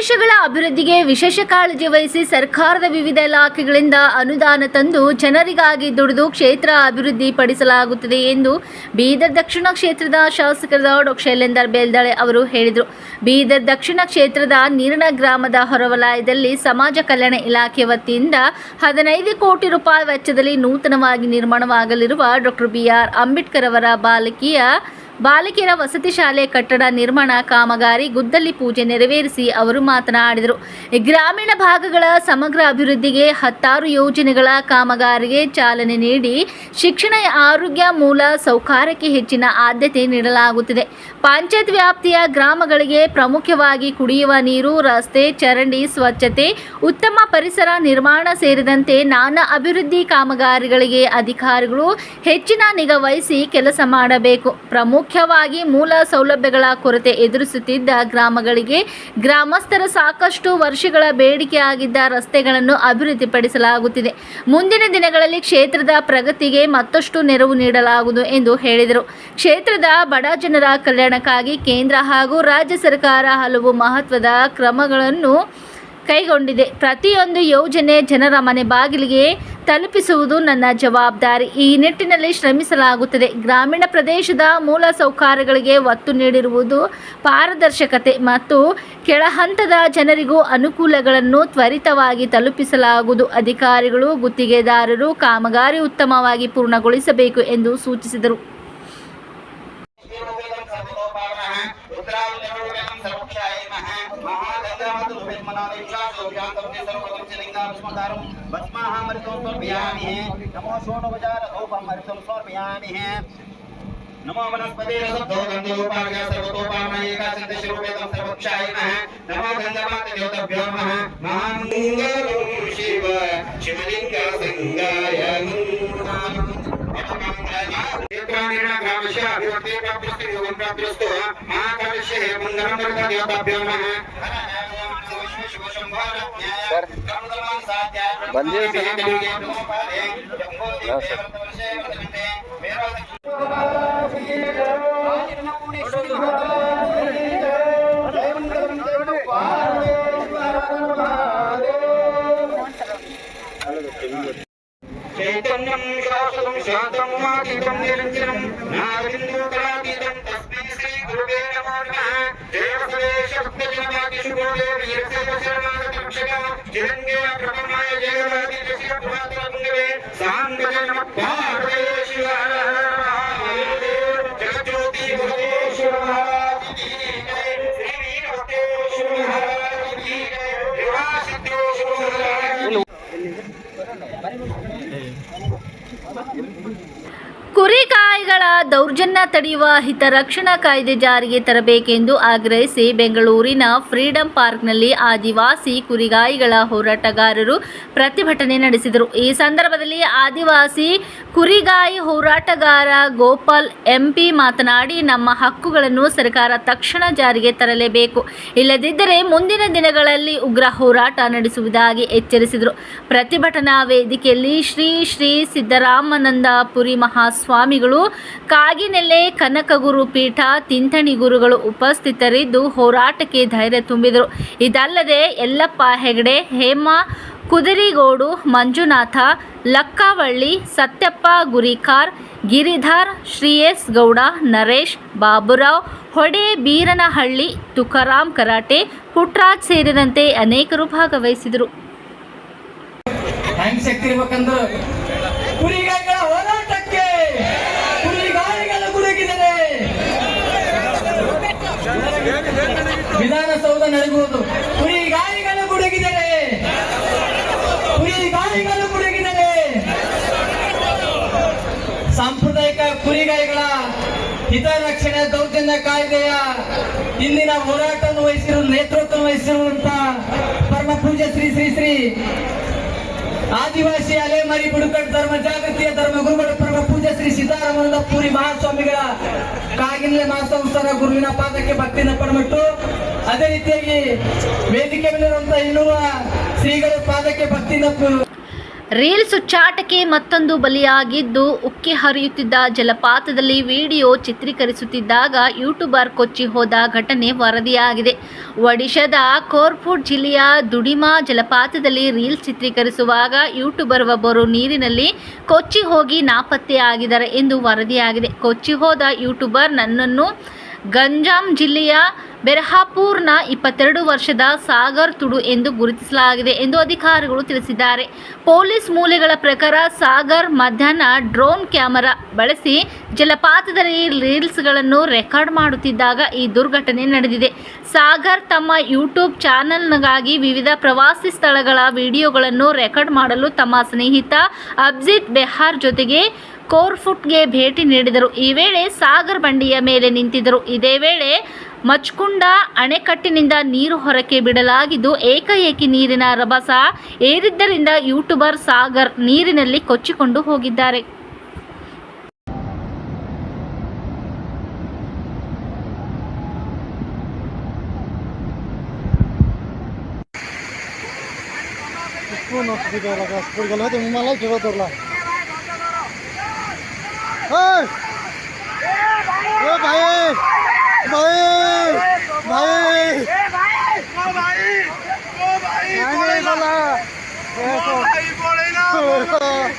ಪ್ರದೇಶಗಳ ಅಭಿವೃದ್ಧಿಗೆ ವಿಶೇಷ ಕಾಳಜಿ ವಹಿಸಿ ಸರ್ಕಾರದ ವಿವಿಧ ಇಲಾಖೆಗಳಿಂದ ಅನುದಾನ ತಂದು ಜನರಿಗಾಗಿ ದುಡಿದು ಕ್ಷೇತ್ರ ಅಭಿವೃದ್ಧಿ ಪಡಿಸಲಾಗುತ್ತದೆ ಎಂದು ಬೀದರ್ ದಕ್ಷಿಣ ಕ್ಷೇತ್ರದ ಶಾಸಕರಾದ ಡಾಕ್ಟರ್ ಶೈಲೇಂದರ್ ಬೇಲ್ದಾಳೆ ಅವರು ಹೇಳಿದರು. ಬೀದರ್ ದಕ್ಷಿಣ ಕ್ಷೇತ್ರದ ನೀರಿನ ಗ್ರಾಮದ ಹೊರವಲಯದಲ್ಲಿ ಸಮಾಜ ಕಲ್ಯಾಣ ಇಲಾಖೆ ವತಿಯಿಂದ ಹದಿನೈದು ಕೋಟಿ ರೂಪಾಯಿ ವೆಚ್ಚದಲ್ಲಿ ನೂತನವಾಗಿ ನಿರ್ಮಾಣವಾಗಲಿರುವ ಡಾಕ್ಟರ್ ಬಿ ಆರ್ ಅಂಬೇಡ್ಕರ್ ಅವರ ಬಾಲಕಿಯ ಬಾಲಕಿಯರ ವಸತಿ ಶಾಲೆ ಕಟ್ಟಡ ನಿರ್ಮಾಣ ಕಾಮಗಾರಿ, ಗುದ್ದಲಿ ಪೂಜೆ ನೆರವೇರಿಸಿ ಅವರು ಮಾತನಾಡಿದರು. ಗ್ರಾಮೀಣ ಭಾಗಗಳ ಸಮಗ್ರ ಅಭಿವೃದ್ಧಿಗೆ ಹತ್ತಾರು ಯೋಜನೆಗಳ ಕಾಮಗಾರಿಗೆ ಚಾಲನೆ ನೀಡಿ ಶಿಕ್ಷಣ ಆರೋಗ್ಯ ಮೂಲ ಸೌಕರ್ಯಕ್ಕೆ ಹೆಚ್ಚಿನ ಆದ್ಯತೆ ನೀಡಲಾಗುತ್ತಿದೆ. ಪಂಚಾಯತ್ ವ್ಯಾಪ್ತಿಯ ಗ್ರಾಮಗಳಿಗೆ ಪ್ರಮುಖವಾಗಿ ಕುಡಿಯುವ ನೀರು, ರಸ್ತೆ, ಚರಂಡಿ, ಸ್ವಚ್ಛತೆ, ಉತ್ತಮ ಪರಿಸರ ನಿರ್ಮಾಣ ಸೇರಿದಂತೆ ನಾನಾ ಅಭಿವೃದ್ಧಿ ಕಾಮಗಾರಿಗಳಿಗೆ ಅಧಿಕಾರಿಗಳು ಹೆಚ್ಚಿನ ನಿಗಾ ವಹಿಸಿ ಕೆಲಸ ಮಾಡಬೇಕು. ಪ್ರಮುಖವಾಗಿ ಮೂಲ ಸೌಲಭ್ಯಗಳ ಕೊರತೆ ಎದುರಿಸುತ್ತಿದ್ದ ಗ್ರಾಮಗಳಿಗೆ ಗ್ರಾಮಸ್ಥರ ಸಾಕಷ್ಟು ವರ್ಷಗಳ ಬೇಡಿಕೆಯಾಗಿದ್ದ ರಸ್ತೆಗಳನ್ನು ಅಭಿವೃದ್ಧಿಪಡಿಸಲಾಗುತ್ತಿದೆ. ಮುಂದಿನ ದಿನಗಳಲ್ಲಿ ಕ್ಷೇತ್ರದ ಪ್ರಗತಿಗೆ ಮತ್ತಷ್ಟು ನೆರವು ನೀಡಲಾಗುವುದು ಎಂದು ಹೇಳಿದರು. ಕ್ಷೇತ್ರದ ಬಡ ಜನರ ಕಲ್ಯಾಣಕ್ಕಾಗಿ ಕೇಂದ್ರ ಹಾಗೂ ರಾಜ್ಯ ಸರ್ಕಾರ ಹಲವು ಮಹತ್ವದ ಕ್ರಮಗಳನ್ನು ಕೈಗೊಂಡಿದೆ. ಪ್ರತಿಯೊಂದು ಯೋಜನೆ ಜನರ ಮನೆ ಬಾಗಿಲಿಗೆ ತಲುಪಿಸುವುದು ನನ್ನ ಜವಾಬ್ದಾರಿ. ಈ ನಿಟ್ಟಿನಲ್ಲಿ ಶ್ರಮಿಸಲಾಗುತ್ತದೆ. ಗ್ರಾಮೀಣ ಪ್ರದೇಶದ ಮೂಲ ಸೌಕರ್ಯಗಳಿಗೆ ಒತ್ತು ನೀಡಿರುವುದು ಪಾರದರ್ಶಕತೆ ಮತ್ತು ಕೆಳಹಂತದ ಜನರಿಗೂ ಅನುಕೂಲಗಳನ್ನು ತ್ವರಿತವಾಗಿ ತಲುಪಿಸಲಾಗುವುದು. ಅಧಿಕಾರಿಗಳು ಗುತ್ತಿಗೆದಾರರು ಕಾಮಗಾರಿ ಉತ್ತಮವಾಗಿ ಪೂರ್ಣಗೊಳಿಸಬೇಕು ಎಂದು ಸೂಚಿಸಿದರು. मनाने विकास अभियान तो करने सर्वप्रथम से लिंगा भस्मदारम भस्माह मृतो सर्वयामि है। नमो सोनो बजार धूपम मृतो सर्वयामि है। नमो वनस्पति रसद्धो गंधो उपागय सर्वतोपामय एकाचंद शिरोपेतम सर्वक्षाय नमः नमो गंधमात देवतभ्यो नमः महामंगलम शिव शिवलिंग संगाय प्राप्तिस्तु महाकालस्य मङ्गलं देवताभ्यो नमः। బంద్ చేయండి చైతన్యం శాశ్వతం శాంతం మా దీపం నిరంజనం నా బిందు గురువే నమో నమ దేవసురేష్ శక్తి వీరసేవ శరణాగతి ದೌರ್ಜನ್ಯ ತಡೆಯುವ ಹಿತರಕ್ಷಣಾ ಕಾಯ್ದೆ ಜಾರಿಗೆ ತರಬೇಕೆಂದು ಆಗ್ರಹಿಸಿ ಬೆಂಗಳೂರಿನ ಫ್ರೀಡಂ ಪಾರ್ಕ್ನಲ್ಲಿ ಆದಿವಾಸಿ ಕುರಿಗಾಯಿಗಳ ಹೋರಾಟಗಾರರು ಪ್ರತಿಭಟನೆ ನಡೆಸಿದರು. ಈ ಸಂದರ್ಭದಲ್ಲಿ ಆದಿವಾಸಿ ಕುರಿಗಾಯಿ ಹೋರಾಟಗಾರ ಗೋಪಾಲ್ ಎಂಪಿ ಮಾತನಾಡಿ, ನಮ್ಮ ಹಕ್ಕುಗಳನ್ನು ಸರ್ಕಾರ ತಕ್ಷಣ ಜಾರಿಗೆ ತರಲೇಬೇಕು. ಇಲ್ಲದಿದ್ದರೆ ಮುಂದಿನ ದಿನಗಳಲ್ಲಿ ಉಗ್ರ ಹೋರಾಟ ನಡೆಸುವುದಾಗಿ ಎಚ್ಚರಿಸಿದರು. ಪ್ರತಿಭಟನಾ ವೇದಿಕೆಯಲ್ಲಿ ಶ್ರೀ ಶ್ರೀ ಸಿದ್ದರಾಮನಂದ ಪುರಿ ಮಹಾಸ್ವಾಮಿಗಳು ಕಾಗಿನೆಲೆ ಕನಕಗುರು ಪೀಠ ತಿಂಥಣಿ ಗುರುಗಳು ಉಪಸ್ಥಿತರಿದ್ದು ಹೋರಾಟಕ್ಕೆ ಧೈರ್ಯ ತುಂಬಿದರು. ಇದಲ್ಲದೆ ಯಲ್ಲಪ್ಪ ಹೆಗಡೆ, ಹೇಮಾ ಕುದುರಿಗೋಡು, ಮಂಜುನಾಥ, ಲಕ್ಕವಳ್ಳಿ, ಸತ್ಯಪ್ಪ ಗುರಿಕಾರ್, ಗಿರಿಧರ್ ಶ್ರೀ ಎಸ್ ಗೌಡ, ನರೇಶ್ ಬಾಬುರಾವ್, ಹೊಡೆ ಬೀರನಹಳ್ಳಿ ತುಕಾರಾಮ್ ಕರಾಟೆ, ಪುಟ್ರಾಜ್ ಸೇರಿದಂತೆ ಅನೇಕರು ಭಾಗವಹಿಸಿದರು ಹೆಂಗ್ ಶಕ್ತಿ ಇರ್ಬೇಕಂದ್ರ ಕುರಿಗಾಯಿಗಳ ಹೋರಾಟಕ್ಕೆ ಕುರಿಗಾಯಿಗಳ ಗುಡುಗಿದರೆ ವಿಧಾನಸೌಧ ನಡೆಯುವುದು ಕುರಿ ಗಾಯಿಗಳು ಗುಡುಗಿದರೆ. ಕುರಿಗಾಯಿಗಳು ಗುಡುಗಿದರೆ. ಸಾಂಪ್ರದಾಯಿಕ ಕುರಿಗಾಯಿಗಳ ಹಿತರಕ್ಷಣೆ, ದೌರ್ಜನ್ಯ ಕಾಯ್ದೆಯ ಇಂದಿನ ಹೋರಾಟವನ್ನು ವಹಿಸಿರುವ ನೇತೃತ್ವ ವಹಿಸಿರುವಂತ ಪರಮ ಪೂಜೆ ಶ್ರೀ ಶ್ರೀ ಶ್ರೀ ಆದಿವಾಸಿ ಅಲೆಮಾರಿ ಬುಡಕಟ್ಟು ಧರ್ಮ, ಜಾಗೃತಿಯ ಧರ್ಮ, ಗುರುಗಳ ಪರಮ ಪೂಜೆ ಶ್ರೀ ಸೀತಾರಾಮನಂದ ಪುರಿ ಮಹಾಸ್ವಾಮಿಗಳ ಕಾಗಿಲೆ ಮಹಾಸಂಸ್ಥಾನ ಗುರುವಿನ ಪಾದಕ್ಕೆ ಭಕ್ತಿಯನ್ನು ಪಡಬಿಟ್ಟು ಅದೇ ರೀತಿಯಾಗಿ ವೇದಿಕೆ ಮೇಲಿರುವಂತಹ ಇನ್ನುವ ಶ್ರೀಗಳ ಪಾದಕ್ಕೆ ಭಕ್ತಿನ ಪ- ರೀಲ್ಸ್ ಚಾಟಕ್ಕೆ ಮತ್ತೊಂದು ಬಲಿಯಾಗಿದ್ದು ಉಕ್ಕಿ ಹರಿಯುತ್ತಿದ್ದ ಜಲಪಾತದಲ್ಲಿ ವಿಡಿಯೋ ಚಿತ್ರೀಕರಿಸುತ್ತಿದ್ದಾಗ ಯೂಟ್ಯೂಬರ್ ಕೊಚ್ಚಿ ಹೋದ ಘಟನೆ ವರದಿಯಾಗಿದೆ. ಒಡಿಶಾದ ಕೋರ್ಪುಟ್ ಜಿಲ್ಲೆಯ ದುಡಿಮಾ ಜಲಪಾತದಲ್ಲಿ ರೀಲ್ಸ್ ಚಿತ್ರೀಕರಿಸುವಾಗ ಯೂಟ್ಯೂಬರ್ ಒಬ್ಬರು ನೀರಿನಲ್ಲಿ ಕೊಚ್ಚಿ ಹೋಗಿ ನಾಪತ್ತೆಯಾಗಿದ್ದಾರೆ ಎಂದು ವರದಿಯಾಗಿದೆ. ಕೊಚ್ಚಿ ಹೋದ ಯೂಟ್ಯೂಬರ್ ನನ್ನನ್ನು ಗಂಜಾಂ ಜಿಲ್ಲೆಯ ಬೆರಹಾಪುರ್ನ ಇಪ್ಪತ್ತೆರಡು ವರ್ಷದ ಸಾಗರ್ ತುಡು ಎಂದು ಗುರುತಿಸಲಾಗಿದೆ ಎಂದು ಅಧಿಕಾರಿಗಳು ತಿಳಿಸಿದ್ದಾರೆ. ಪೊಲೀಸ್ ಮೂಲೆಗಳ ಪ್ರಕಾರ ಸಾಗರ್ ಮಧ್ಯಾಹ್ನ ಡ್ರೋನ್ ಕ್ಯಾಮೆರಾ ಬಳಸಿ ಜಲಪಾತದಲ್ಲಿ ರೀಲ್ಸ್ಗಳನ್ನು ರೆಕಾರ್ಡ್ ಮಾಡುತ್ತಿದ್ದಾಗ ಈ ದುರ್ಘಟನೆ ನಡೆದಿದೆ. ಸಾಗರ್ ತಮ್ಮ ಯೂಟ್ಯೂಬ್ ಚಾನಲ್ಗಾಗಿ ವಿವಿಧ ಪ್ರವಾಸಿ ಸ್ಥಳಗಳ ವಿಡಿಯೋಗಳನ್ನು ರೆಕಾರ್ಡ್ ಮಾಡಲು ತಮ್ಮ ಸ್ನೇಹಿತ ಅಬ್ಜಿತ್ ಬೆಹಾರ್ ಜೊತೆಗೆ ಕೋರ್ಫುಟ್ಗೆ ಭೇಟಿ ನೀಡಿದರು. ಈ ವೇಳೆ ಸಾಗರ್ ಬಂಡಿಯ ಮೇಲೆ ನಿಂತಿದ್ದರು. ಇದೇ ವೇಳೆ ಮಚ್ಕುಂಡ ಅಣೆಕಟ್ಟಿನಿಂದ ನೀರು ಹೊರಕ್ಕೆ ಬಿಡಲಾಗಿದ್ದು ಏಕಾಏಕಿ ನೀರಿನ ರಭಸ ಏರಿದ್ದರಿಂದ ಯೂಟ್ಯೂಬರ್ ಸಾಗರ್ ನೀರಿನಲ್ಲಿ ಕೊಚ್ಚಿಕೊಂಡು ಹೋಗಿದ್ದಾರೆ. কোন অসুবিধা হলো গাছ পড়ে গেল হয়তো মালাই ফেরো ধরলাম ভাই ভাই ভাই। ভাই ভাই